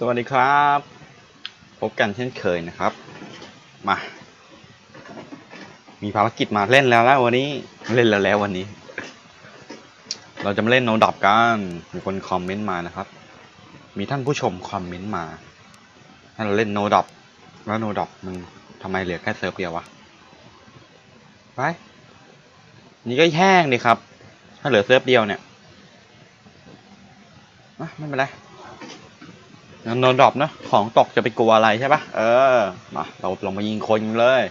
สวัสดีครับ พบกันเช่นเคยนะครับ มา มีภารกิจมาเล่นแล้วแล้ววันนี้เล่นแล้วแล้ววันนี้ เราจะมาเล่นโนดับกันมีคนคอมเมนต์มานะครับ มีท่านผู้ชมคอมเมนต์มาให้เราเล่นโนดับแล้วโนดับมันทำไมเหลือแค่เซิร์ฟเดียววะไปนี่ก็แห้งดีครับ ถ้าเหลือเซิร์ฟเดียวเนี่ยไม่เป็นไร โนดรอปนะของตกจะไปกลัวอะไรใช่ปะเออมาเราลงมายิงคนเลย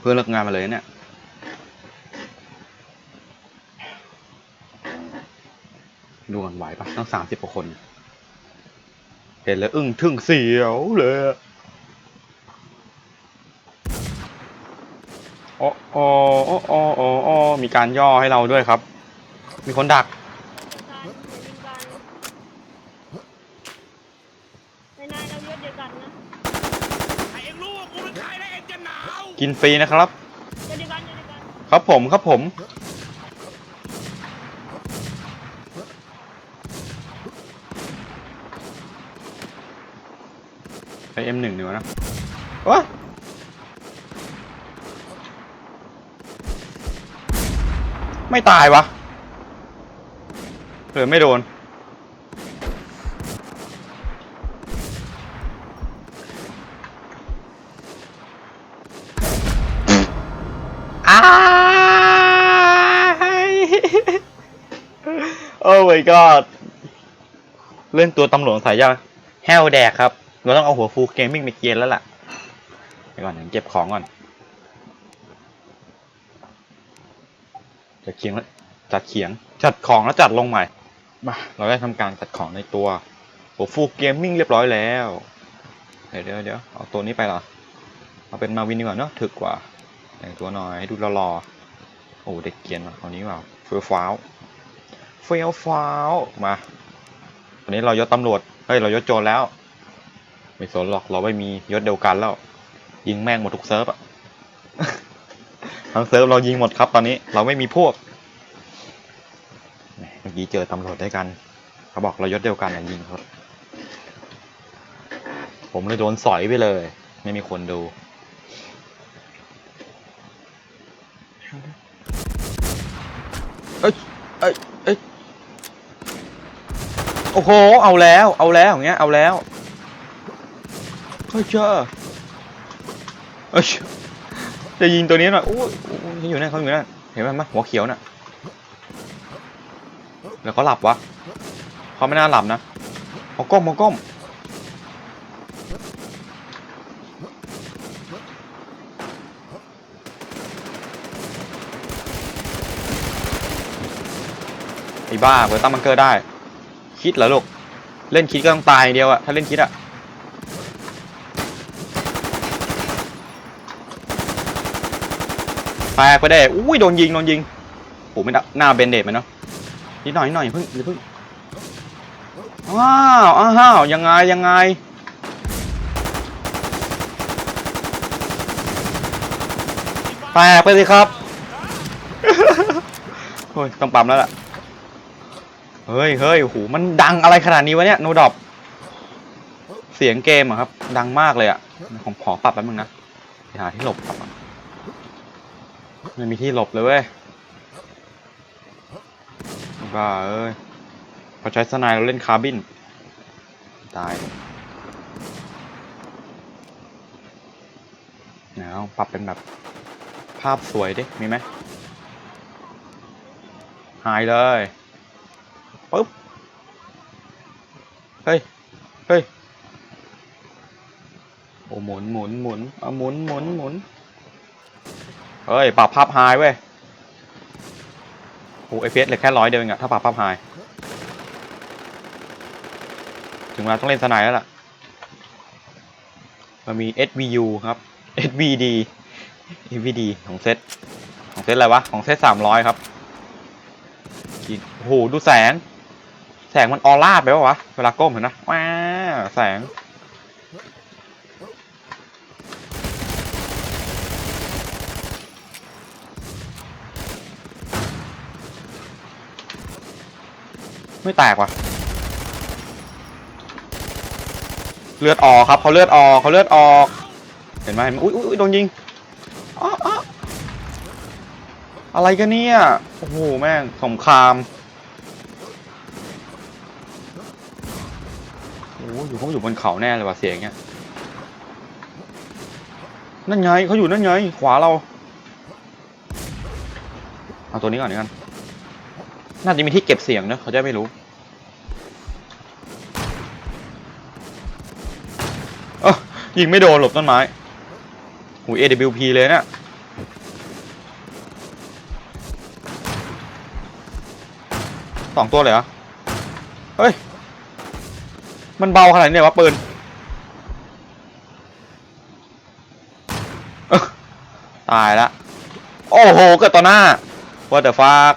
เพื่อนเลิกงานมาเลยเนี่ยดูกันไหวปะตั้งสามสิบกว่าคน เห็นแล้วอึ้งทึ่งเสียวเลยอะโอ้โอ้โอ้โอ้โอ้โอ้มีการย่อให้เราด้วยครับ มีคนดัก การเดี๋ยวยิงกันในนายเรายศเดียวกันนะ ไอ้เอ็งรู้ว่ากูเป็นใครแล้วเอ็งจะหนาว กินฟรีนะครับยศเดียวกันยศเดียวกันครับผมครับผมไป M1 ดีกว่านะวะไม่ตายวะเออไม่โดน อ้าย โอ้ my god เล่นตัวตำรวจสายยาแฮวแดกครับ เราต้องเอาหัวฟูลเกมมิ่งไปเกียนแล้วล่ะไปก่อนเดี๋ยวเก็บของก่อนจัดเขียงแล้วจัดเขียง จัดของแล้วจัดลงใหม่มาเราได้ทำการจัดของในตัวหัวฟูลเกมมิ่งเรียบร้อยแล้วเดี๋ยวเดี๋ยวเดี๋ยวเอาตัวนี้ไปเหรอเอาเป็นมาวินดีกว่าเนอะถึกกว่าแต่งตัวหน่อยให้ดูหล่อๆโอ้เด็กเกรียนว่ะเอานี้ว่าเฟี้ยวฟ้าว เฟี้ยวฟ้าวมาตอนนี้เรายศตำรวจเฮ้ยเรายศโจรแล้ว ไม่สนหรอกเราไม่มียศเดียวกันแล้ว ยิงแม่งหมดทุกเซิร์ฟอะทั้งเซิร์ฟเรายิงหมดครับตอนนี้เราไม่มีพวกเมื่อกี้เจอตำรวจด้วยกัน เขาบอกเรายศเดียวกันอะยิงเขาผมเลยโดนสอยไปเลย ไม่มีคนดูเอ้ยเอ้ยเอ้ย โอ้โห เอาแล้ว เอาแล้วอย่างเงี้ย เอาแล้วเฮ้ยเจ้าเอ้ยจะยิงตัวนี้หน่อยโอ้ยอยเขาอยู่นั่นเขาอยู่นั่นเห็นไหมมะหัวเขียวน่ะแล้วเขาหลับวะเขาไม่น่าหลับนะเขาก้มเขาก้มไอ้บ้าเปิดตั้งบังเกอร์ได้ คิดเหรอลูก เล่นคิดก็ต้องตายเดียวอะถ้าเล่นคิดอะแตกไปได้ อุ้ยโดนยิงโดนยิงโอ้ไม่ได้หน้าเบนเดตไหมเนาะ นิดหน่อยนิดหน่อยเพิ่งเพิ่งอ้าวอ้าวยังไงยังไงแตกไปสิครับ โอ้ยต้องปั๊มแล้วล่ะ เฮ้ยเฮ้ยโอ้โหมันดังอะไรขนาดนี้วะเนี่ยโนดอปเสียงเกมอะครับ ดังมากเลยอะผมขอปรับแป๊บนึงนะไปหาที่หลบครับไม่มีที่หลบเลยเว้ยบ้าเอ้ยพอใช้สไนด์เราเล่นคาร์บิน ตายเดี๋ยวปรับเป็นแบบภาพสวยดิ มีไหมหายเลย ปุ๊บ เฮ้ย เฮ้ย โอ้หมุนหมุนหมุนเอาหมุนหมุนหมุนเฮ้ย ปรับภาพไฮเว้ย โอ้เอฟเอสเหลือแค่ร้อยเดียวเองอะถ้าปรับภาพไฮถึงเวลาต้องเล่นสนด์แล้วล่ะ มันมี SVU ครับ SVD SVD ของเซต ของเซตอะไรวะ ของเซตสามร้อยครับโอ้โห ดูแสง แสงมันออร่าไปปะวะ เวลาก้มเห็นนะว้าแสง ไม่แตกว่ะ เลือดออกครับเขาเลือดออกเขาเลือดออก เห็นไหมอุ้ยอุ้ยโดนยิงอ้ออะไรกันเนี่ย โอ้โห แม่งสงครามโอยู่บนเขาแน่เลยว่ะเสียงเงี้ยนั่นไงเขาอยู่นั่นไง ขวาเราเอาตัวนี้ก่อนดีกันน่าจะมีที่เก็บเสียงเนอะเขาจะไม่รู้เออยิงไม่โดนหลบต้นไม้หู AWP เลยเนี่ยสองตัวเลยเหรอ เฮ้ย มันเบาขนาดนี้วะปืนตายละ โอ้โห เกิดต่อหน้า What the fuck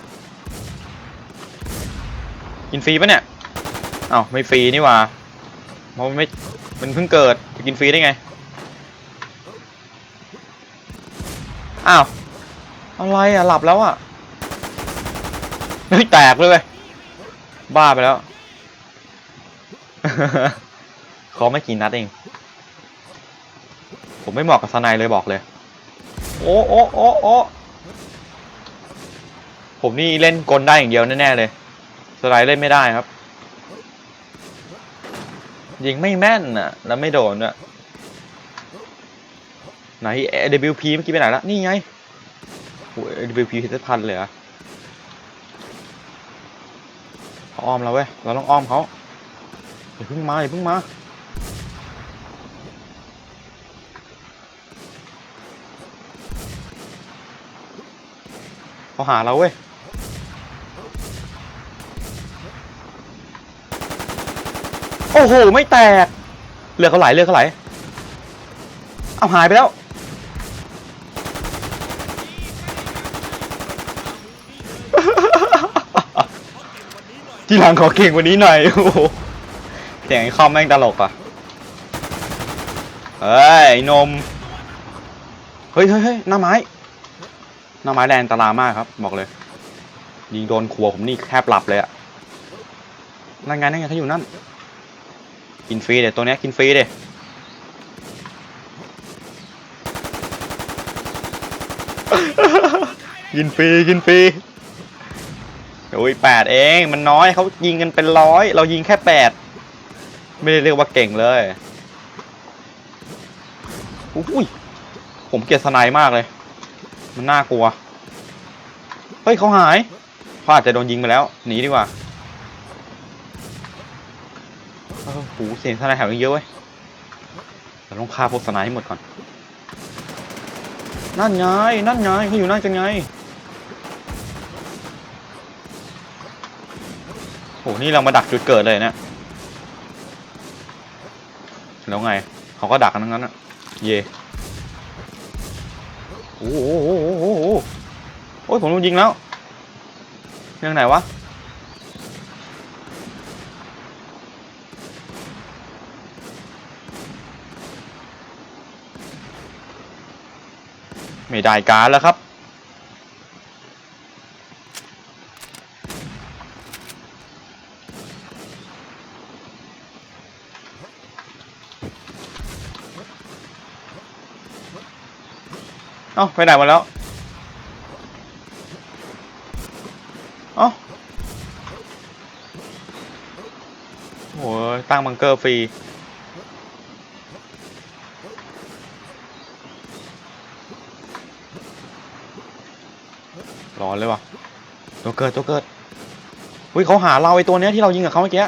กินฟรีปะเนี่ยเอ้าไม่ฟรีนี่ว่าเพราะมันไม่มันเพิ่งเกิดจะกินฟรีได้ไงอ้าวอะไรอะ หลับแล้วอะเฮ้ยแตกเลยบ้าไปแล้ว เขาไม่กี่นัดเอง ผมไม่เหมาะกับสไนเลยบอกเลย โอ้โอ้โอ้โอ้ผมนี่เล่นกลได้อย่างเดียวแน่ๆเลย สไนเล่นไม่ได้ครับ ยิงไม่แม่นน่ะ แล้วไม่โดนอะ ไหน AWP เมื่อกี้ไปไหนละ นี่ไงโอ้ย AWP พิพิธภัณฑ์เลยเหรอะเขาอ้อมเราเว้ย เราต้องอ้อมเขา อย่าเพิ่งมาอย่าเพิ่งมาเขาหาเราเว้ยโอ้โห ไม่แตก เลือเขาไหลเลือเขาไหล เอาหายไปแล้ว ทีหลังขอเก่งกว่านี้หน่อย โอ้โห เสียงไอ้คอมแม่งตลกอะเฮ้ยไอ้นม เฮ้ยเฮ้ยเฮ้ยหน้าไม้ หน้าไม้แดงอันตรายมากครับ บอกเลย ยิงโดนขัวผมนี่แทบหลับเลยอะนั่นไงนั่นไงถ้าอยู่นั่น กินฟรีเดี๋ยวตัวเนี้ยกินฟรีเดี๋ยกินฟรีกินฟรีโอ้ยแปดเอง มันน้อยเขายิงกันเป็นร้อย เรายิงแค่แปด ไม่ได้เรียกว่าเก่งเลยอุ้ยผมเกลียดสไนมากเลย มันน่ากลัว เฮ้ยเขาหายเขาอาจจะโดนยิงไปแล้ว หนีดีกว่าเออโหเสียงสไนแถวนี้เยอะเว้ยเราต้องฆ่าพวกสไนให้หมดก่อน นั่นไง นั่นไงเขาอยู่นั่นกันไงโหนี่เรามาดักจุดเกิดเลยเนี่ย แล้วไง เขาก็ดักกันทั้งนั้นอะเย่โอ้โหโอ้โหโอ้โหโอ้ยผมโดนยิงแล้วยังไหนวะไม่ได้การแล้วครับ เอ้าไปไหนมาแล้ว เอ้าโอ้ยตั้งบังเกอร์ฟรีร้อนเลยว่ะ ตัวเกิดตัวเกิดอุ้ยเขาหาเราไอตัวเนี้ยที่เรายิงกับเขาเมื่อกี้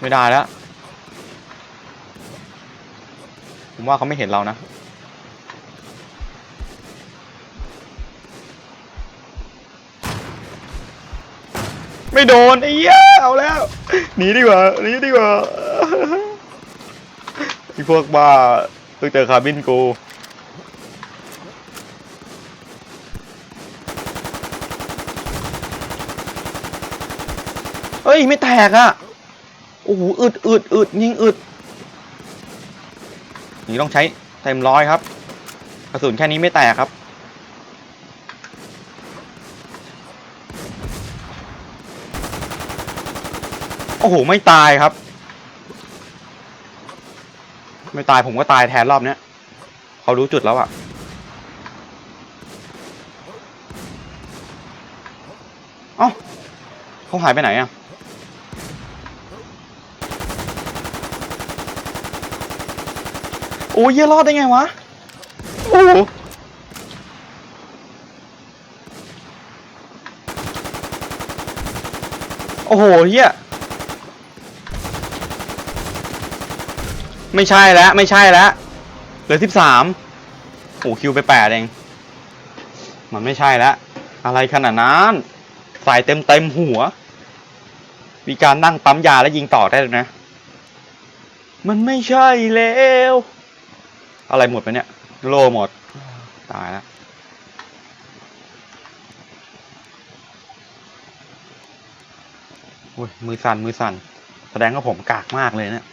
ไม่ได้แล้ว ผมว่าเขาไม่เห็นเรานะไม่โดนไอ้เหี้ยเอาแล้วหนีดีกว่าหนีดีกว่าไอ้พวกบ้าเพิ่งเจอคาร์บินกูเฮ้ย ไม่แตกอะโอ้โหอึดอึดอึดยิงอึด นี่ต้องใช้เต็มร้อยครับ กระสุนแค่นี้ไม่แตกครับ โอ้โห ไม่ตายครับ ไม่ตายผมก็ตายแทนรอบเนี้ยเขารู้จุดแล้วอะเอ้าเขาหายไปไหนอะ โอ้ยเหี้ยรอดได้ไงวะ โอ้โหโอ้โหเฮียไม่ใช่แล้ว ไม่ใช่แล้ว เหลือสิบสามโอ้คิวไปแปดเอง มันไม่ใช่แล้ว อะไรขนาดนั้นใส่เต็มเต็มๆหัว มีการนั่งปั๊มยาแล้วยิงต่อได้เลยนะ มันไม่ใช่แล้ว อะไรหมดไปเนี่ย โลหมด ตายแล้วโอ้ยมือสั่นมือสั่น แสดงว่าผมกากมากเลยเนี่ย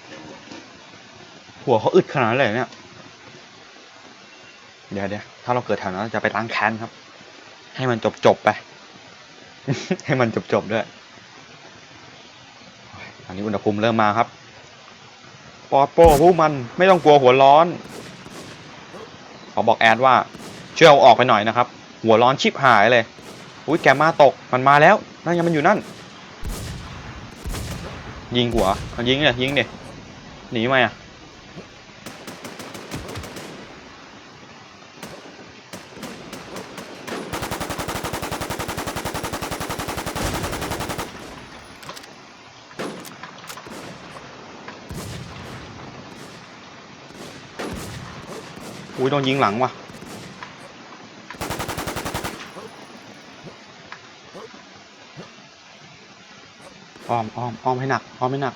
หัวเขาอึดขนาดเลยเนี่ย เดี๋ยวเดี๋ยวถ้าเราเกิดแถวนั้นจะไปล้างแค้นครับ ให้มันจบจบไป ให้มันจบจบด้วยอันนี้อุณหภูมิเริ่มมาครับ ปอดโป้พวกมันไม่ต้องกลัวหัวร้อน ขาบอกแอดว่าช่วยเอาออกไปหน่อยนะครับ หัวร้อนชิบหายเลยอุ้ยแกมาตกมันมาแล้วนั่นยังมันอยู่นั่น ยิงหัวยิงเนี่ยยิงเนี่ยหนีมาอะ โดนยิงหลังว่ะ อ้อมอ้อมอ้อมให้หนัก อ้อมให้หนัก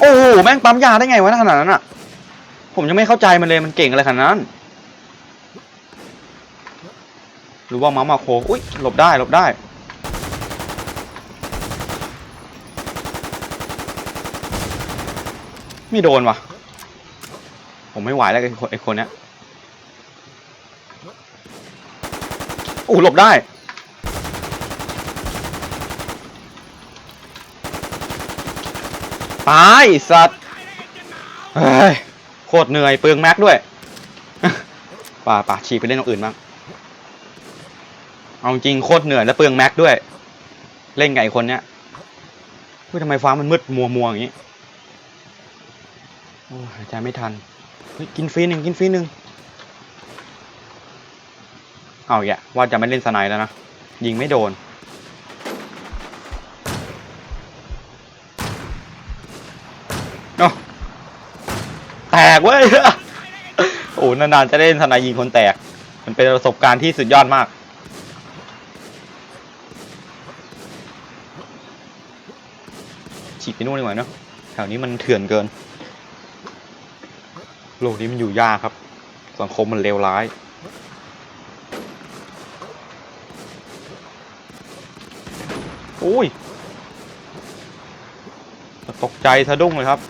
โอ้โห แม่งปั๊มยาได้ไงวะขนาดนั้นอะ ผมยังไม่เข้าใจมันเลย มันเก่งอะไรขนาดนั้น หรือว่าเมาส์มาโคอุ้ย หลบได้ หลบได้ ไม่โดนว่ะ ผมไม่ไหวแล้วไอ้คนไอ้คนเนี้ยโอ้หลบได้ ตายสัตว์เฮ้ยโคตรเหนื่อยเปลืองแม็กด้วย ป่าป่าฉีกไปเล่นตรงอื่นบ้างเอาจริงโคตรเหนื่อยและเปลืองแม็กด้วย เล่นไงคนเนี้ยเฮ้ยทำไมฟ้ามันมืดมัวมัวอย่างนี้ หายใจไม่ทันกินฟรีหนึ่งกินฟรีหนึ่งเอาอย่าว่าจะไม่เล่นสไนแล้วนะ ยิงไม่โดน โอ้แตกเว้ย โอ้นานๆจะได้เล่นสไนด์ยิงคนแตก มันเป็นประสบการณ์ที่สุดยอดมาก ฉีกไปนู่นดีกว่าเนอะแถวนี้มันเถื่อนเกิน โลกนี้มันอยู่ยากครับ สังคมมันเลวร้าย โอ้ย ตกใจสะดุ้งเลยครับ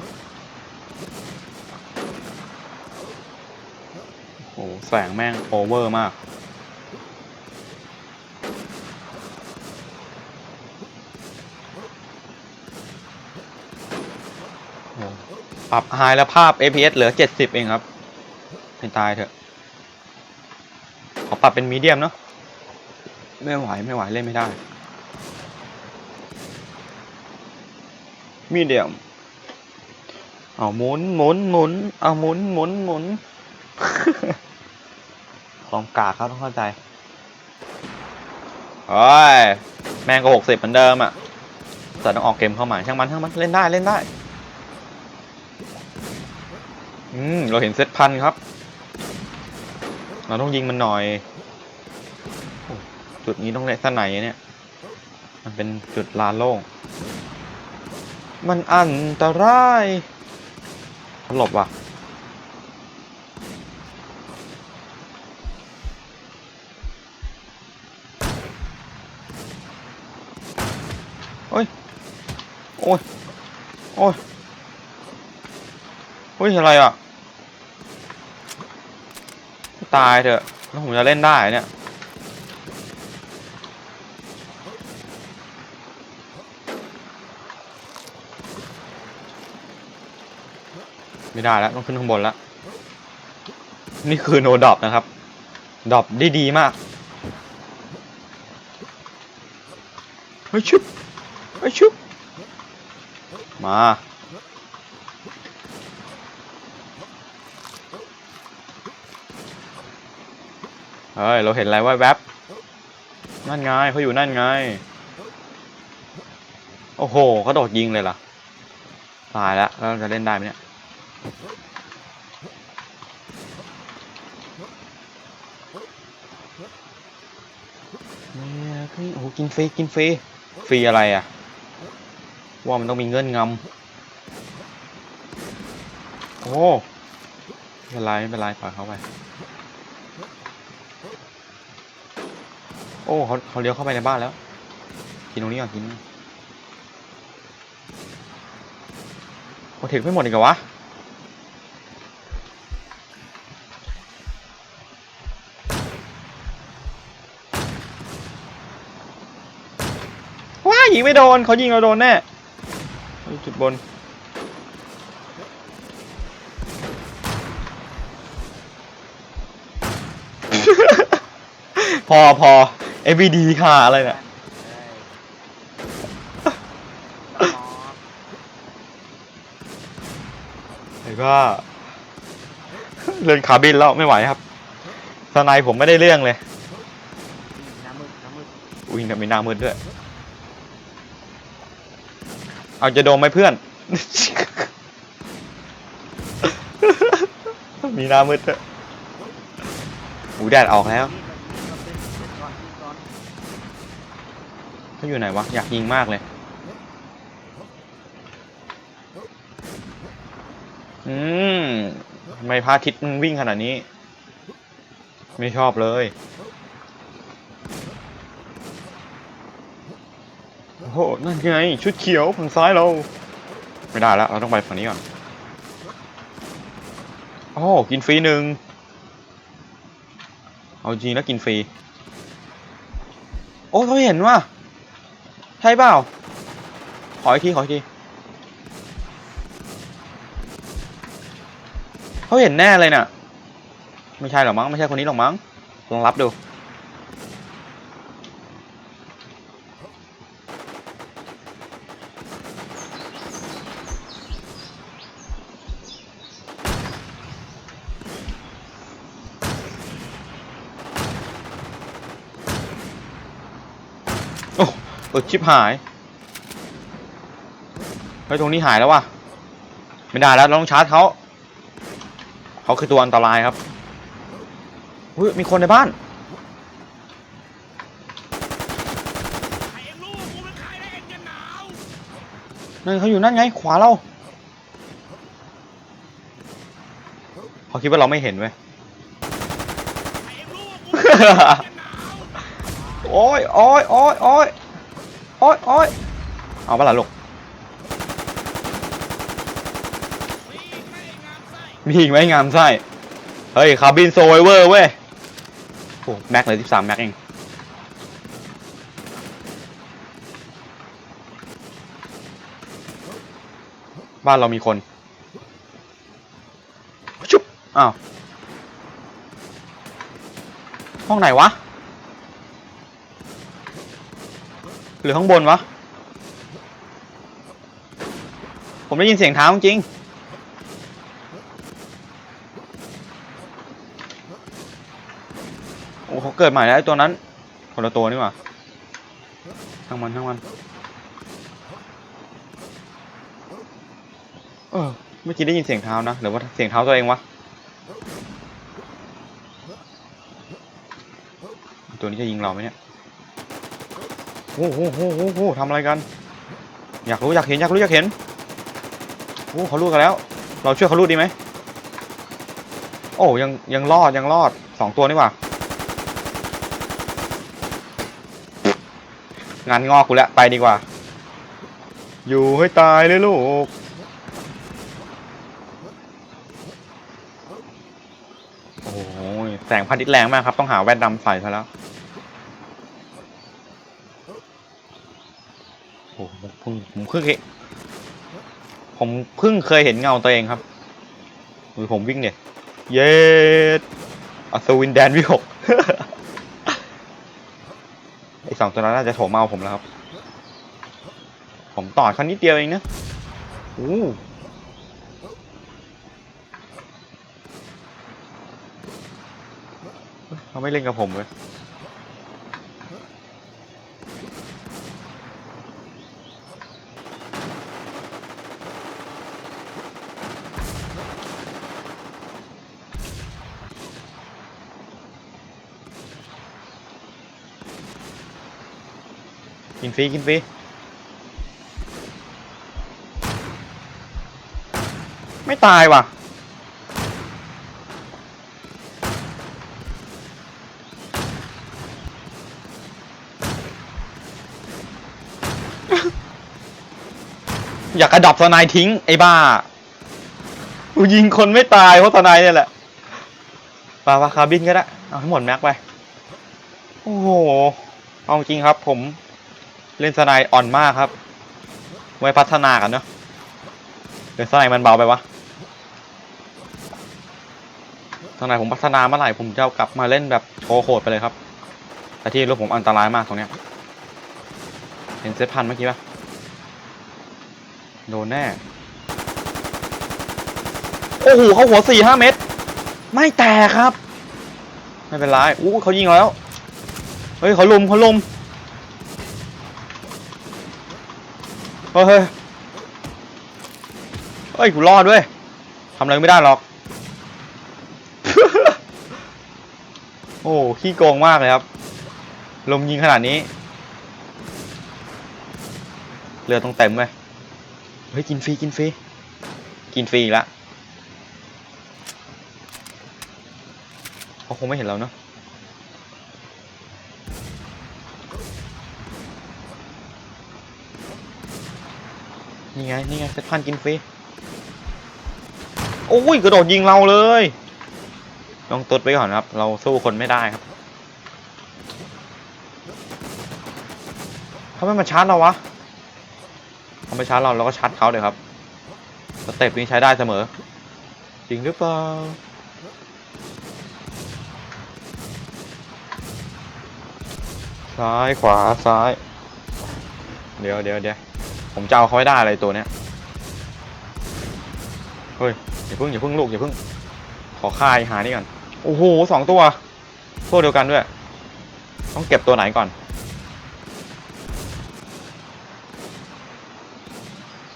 โอ้โหแสงแม่งโอเวอร์มาก ปรับไฮแล้วภาพ APS เหลือ 70 เองครับให้ตายเถอะ ขอปรับเป็นมีเดียมเนาะ ไม่ไหวไม่ไหวเล่นไม่ได้ มีเดียม เอาหมุนหมุนหมุน เอาหมุนหมุนหมุนความกากเขาต้องเข้าใจโอ้ย แม่งก็หกสิบเหมือนเดิมอะแต่ต้องออกเกมเข้ามาช่างมันช่างมันเล่นได้เล่นได้ อืม เราเห็นเซตพันครับ เราต้องยิงมันหน่อย จุดนี้ต้องเล่นสนไหนเนี่ย มันเป็นจุดลานโล่ง มันอันตรายหลบว่ะโอ้ย โอ้ย โอ้ยเฮ้ย อะไรอะ ตายเถอะแล้วผมจะเล่นได้เนี่ยไม่ได้แล้วต้องขึ้นข้างบนแล้ว นี่คือโนดอบนะครับ ดอบได้ดีมากไฮ้ชุบไฮ้ชุบมา เฮ้ยเราเห็นอะไรว่าแวบนั่นไงเขาอยู่นั่นไง โอ้โหเขาโดดยิงเลยเหรอตายแล้วเราจะเล่นได้ไหมเนี่ยเนี่ยคือโอ้โหกินฟรีกินฟรีฟรีอะไรอะ ว่ามันต้องมีเงื่อนงำโอ้ไม่เป็นไรไม่เป็นไรปล่อยเขาไป โอ้เขาเขาเลี้ยวเข้าไปในบ้านแล้วกินตรงนี้ก่อนกินโอ้ถึงไม่หมดอีกเหรอวะว้ายิงไม่โดนเขายิงเราโดนแน่จุดบนพอพอ AVD ค่ะอะไรเนี่ยเดี๋ยวก็เรื่องขาบินแล้วไม่ไหวครับสไนผมไม่ได้เรื่องเลยน้ำมืดน้ำมืดอุ้ยมีหน้ามืดด้วย เอาจะโดนไหมเพื่อน มีหน้ามืดด้วยหูแดดออกแล้ว เขาอยู่ไหนวะ อยากยิงมากเลย อืมทำไมพระอาทิตย์มันวิ่งขนาดนี้ ไม่ชอบเลย โอ้โห นั่นไง ชุดเขียวฝั่งซ้ายเรา ไม่ได้แล้ว เราต้องไปฝั่งนี้ก่อน โอ้กินฟรีหนึ่ง เอาจริงแล้วกินฟรี โอ้เขาเห็นว่า ใช่เปล่า ขออีกที ขออีกที เขาเห็นแน่เลยน่ะ ไม่ใช่หรอกมั้ง ไม่ใช่คนนี้หรอกมั้งลองรับดู โอ้ เออชิปหายเฮ้ยตรงนี้หายแล้วว่ะไม่ได้แล้วต้องชาร์จเขาเขาคือตัวอันตรายครับเฮ้ยมีคนในบ้านนั่นเขาอยู่นั่นไง ขวาเราเขาคิดว่าเราไม่เห็นเว้ยโอ้ยโอ้ยโอ้ยโอ้ย โอ้ยโอ้ยเอาปะล่ะลูก มีอีกไหมงามไส้ เฮ้ยคาบินโซเวอร์เว้ยโอ้แม็กเลย13 แม็กเอง บ้านเรามีคน ชุบ อ้าว ห้องไหนวะ หรือข้างบนวะ ผมได้ยินเสียงเท้าจริง โอ้เขาเกิดใหม่แล้วไอ้ตัวนั้นคนละตัวนี่หว่าทั้งมันทั้งมัน เออเมื่อกี้ได้ยินเสียงเท้านะหรือว่าเสียงเท้าตัวเองวะ ตัวนี้จะยิงเราไหมเนี่ย โอ้โหโอ้โหโอ้โหทำอะไรกัน อยากรู้อยากเห็นอยากรู้อยากเห็นโอ้เขารู้กันแล้ว เราช่วยเขารู้ดีไหมโอ้ยังยังรอดยังรอดสองตัวนี่หว่างานงอกกูแล้วไปดีกว่า อยู่ให้ตายเลยลูกโอ้โหแสงพระอาทิตย์แรงมากครับ ต้องหาแว่นดำใส่ซะแล้ว โอ้โห ผมเพิ่งเพิ่งเห็นผมเพิ่งเคยเห็นเงาตัวเองครับมือผมวิ่งเนี่ย เย็ดอัศวินแดนวิหกไอสองตัวนั้นน่าจะโถมเอาผมแล้วครับ ผมต่อคันนิดเดียวเองนะอู้เขาไม่เล่นกับผมเลย ฟรีกินฟรีไม่ตายว่ะ อยากกระดับสไนายทิ้ง ไอ้บ้ากูยิงคนไม่ตายเพราะสไนายเนี่ยแหละปาวาคาบินก็ได้ เอาให้หมดแม็กไป โอ้โห เอาจริงครับผม เล่นสไนอ่อนมากครับไว้พัฒนากันเนาะเล่นสไนมันเบาไปวะสไนผมพัฒนาเมื่อไหร่ผมจะกลับมาเล่นแบบโชว์โหดไปเลยครับ แต่ที่รถผมอันตรายมากตรงเนี้ย เห็นเซตพันเมื่อกี้ปะโดนแน่ โอ้โหเขาหัวสี่ห้าเมตร ไม่แตกครับ ไม่เป็นไรอู้เขายิงแล้ว เฮ้ยเขาลุมเขาลุม เฮ้ยเฮ้ยกูรอดด้วยทำอะไรไม่ได้หรอก โอ้ขี้โกงมากเลยครับ ลมยิงขนาดนี้ เรือต้องเต็มเลยเฮ้ยกินฟรีกินฟรีกินฟรีอีกละเขาคงไม่เห็นเราเนอะ นี่ไง นี่ไงเซตพันกินฟรี โอ้ย กระโดดยิงเราเลย ลองตดไปก่อนครับ เราสู้คนไม่ได้ครับเขาไม่มาชาร์จเราวะเขาไม่ชาร์จเราเราก็ชาร์จเขาเลยครับ สเต็ปนี้ใช้ได้เสมอ จริงหรือเปล่าซ้ายขวาซ้าย เดี๋ยวเดี๋ยวเดี๋ยว ผมจะเอาเขาให้ได้อะไรตัวเนี้ย เฮ้ย อย่าเพิ่งอย่าเพิ่งลูกอย่าเพิ่ง ขอค่ายหานี่ก่อน โอ้โหสองตัวตัวเดียวกันด้วย ต้องเก็บตัวไหนก่อน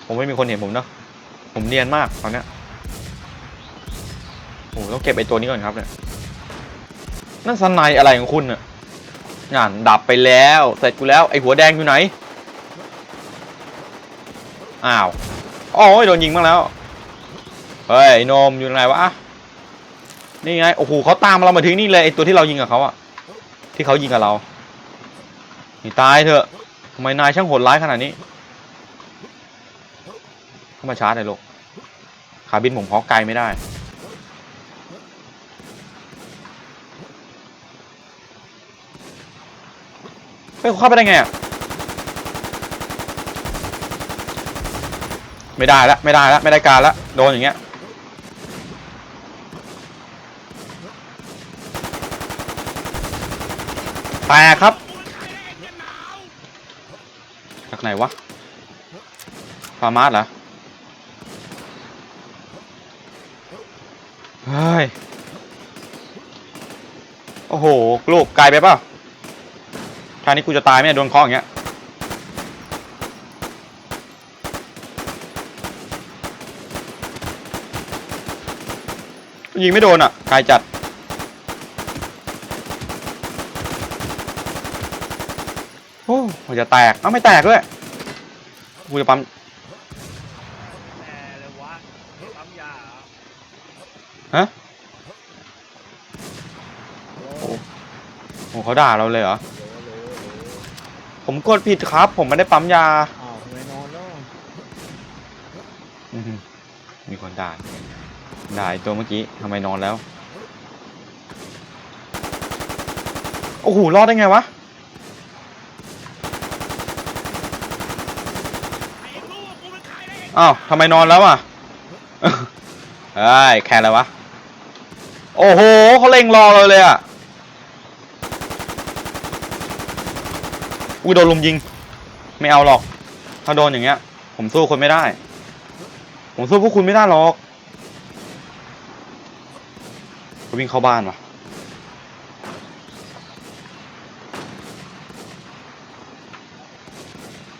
ผมไม่มีคนเห็นผมเนะผมเนียนมากตอนเนี้ยโอ้โหต้องเก็บไอ้ตัวนี้ก่อนครับเนี่ย นั่นสไนอะไรของคุณเนี่ยงานดับไปแล้ว เสร็จกูแล้วไอ้หัวแดงอยู่ไหน อ้าวโอ้ยโดนยิงบ้างแล้ว เฮ้ยนมอยู่ไหนวะนี่ไง โอ้โหเขาตามเรามาถึงนี่เลยไอตัวที่เรายิงกับเขาอะที่เขายิงกับเรานี่ตายเถอะทำไมนายช่างโหดร้ายขนาดนี้ เข้ามาชาร์จเลยลูกขาบินผมเพาะไกลไม่ได้เฮ้ยเข้าไปได้ไงอะ ไม่ได้แล้วไม่ได้แล้วไม่ได้การแล้วโดนอย่างเงี้ยแตกครับจากไหนวะฟาร์มาสเหรอเฮ้ยโอ้โหลูกไกลไปเปล่าท่านี้กูจะตายไหมโดนเคออย่างเงี้ย ยิงไม่โดนอะไกลจัด โอ้หัวจะแตก เอ้าไม่แตกด้วยกูจะปั๊มแน่เลยวะปั๊มยาเหรอฮะโอ้โหเขาด่าเราเลยเหรอ ผมกดผิดครับ ผมไม่ได้ปั๊มยา อ้าวทำไมนอนแล้ว อื้อหือมีคนด่า ด่าไอ้ตัวเมื่อกี้ทำไมนอนแล้ว โอ้โห รอดได้ไงวะ อ้าวทำไมนอนแล้วอะเอ้ยแคนอะไรวะ โอ้โหเขาเล็งรอเราเลยอะอุ้ยโดนลุมยิง ไม่เอาหรอก ถ้าโดนอย่างเงี้ย ผมสู้คนไม่ได้ ผมสู้พวกคุณไม่ได้หรอกเขา วิ่งเข้าบ้านวะ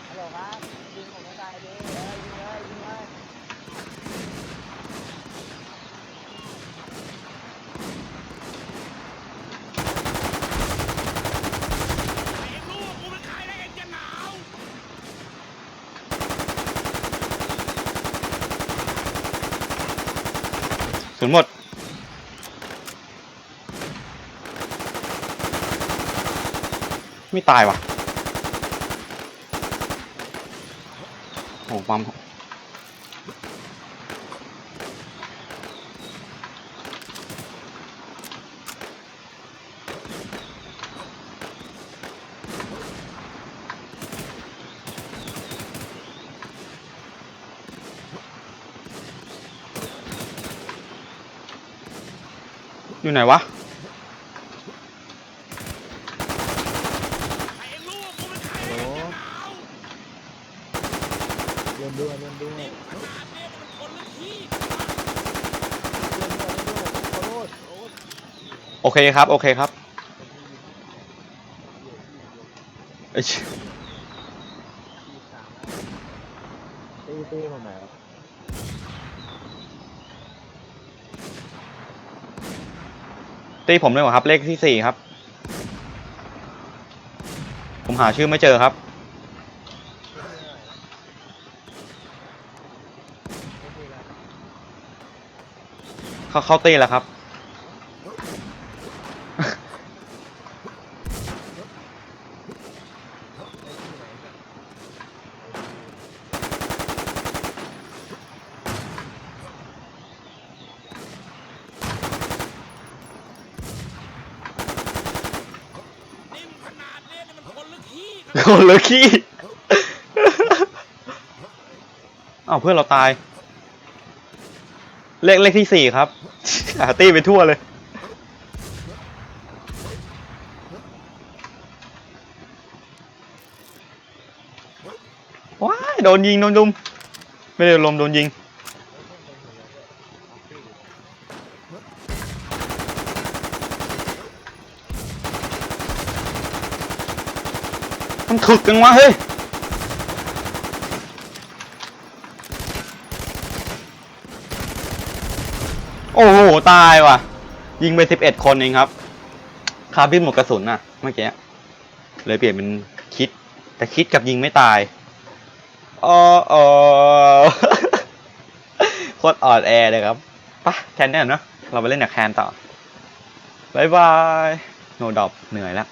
ฮัลโหลครับยิงผมไม่ตายดิเออยิงเลยยิงเลยไอ้เอ็งรู้ว่ากูเป็นใครแล้วเอ็งจะหนาวสุนหมด ไม่ตายว่ะโอ้ปั๊มอยู่ไหนวะ ไอ้เอ็งรู้ว่ากูเป็นใคร โอ้ แล้วเอ็งจะหนาว เรียนด้วยเรียนด้วย ขนาดเนี้ยมันคนหรือขี้ เรียนด้วยเรียนด้วยขอโทษโอ้ โอ เคครับ โอเคครับเอ้ยตีตีผมหน่อยครับตีผมเลยเหรอครับ เลขที่สี่ครับ ผมหาชื่อไม่เจอครับ เข้าเข้าตีแล้วครับ นิ่มขนาดเนี้ยนี่มันคนหรือขี้ คน เหลือขี้อ้าวเพื่อนเราตาย เลขเลขที่สี่ครับอาตี้ไปทั่วเลย ว้ายโดนยิงโดนลุม ไม่ได้ลมโดนยิง ถึกกันวะเฮ้ยโอ้โห ตายว่ะ ยิงไปสิบเอ็ดคนเองครับ คาร์บินหมดกระสุนน่ะ เมื่อกี้ เลยเปลี่ยนเป็นคิด แต่คิดกับยิงไม่ตายอ๋อเออโคตรอ่อนแอเลยครับปะแคนเน่เนอะเราไปเล่นกับแคนต่อบายบาย โนดอบเหนื่อยแล้ว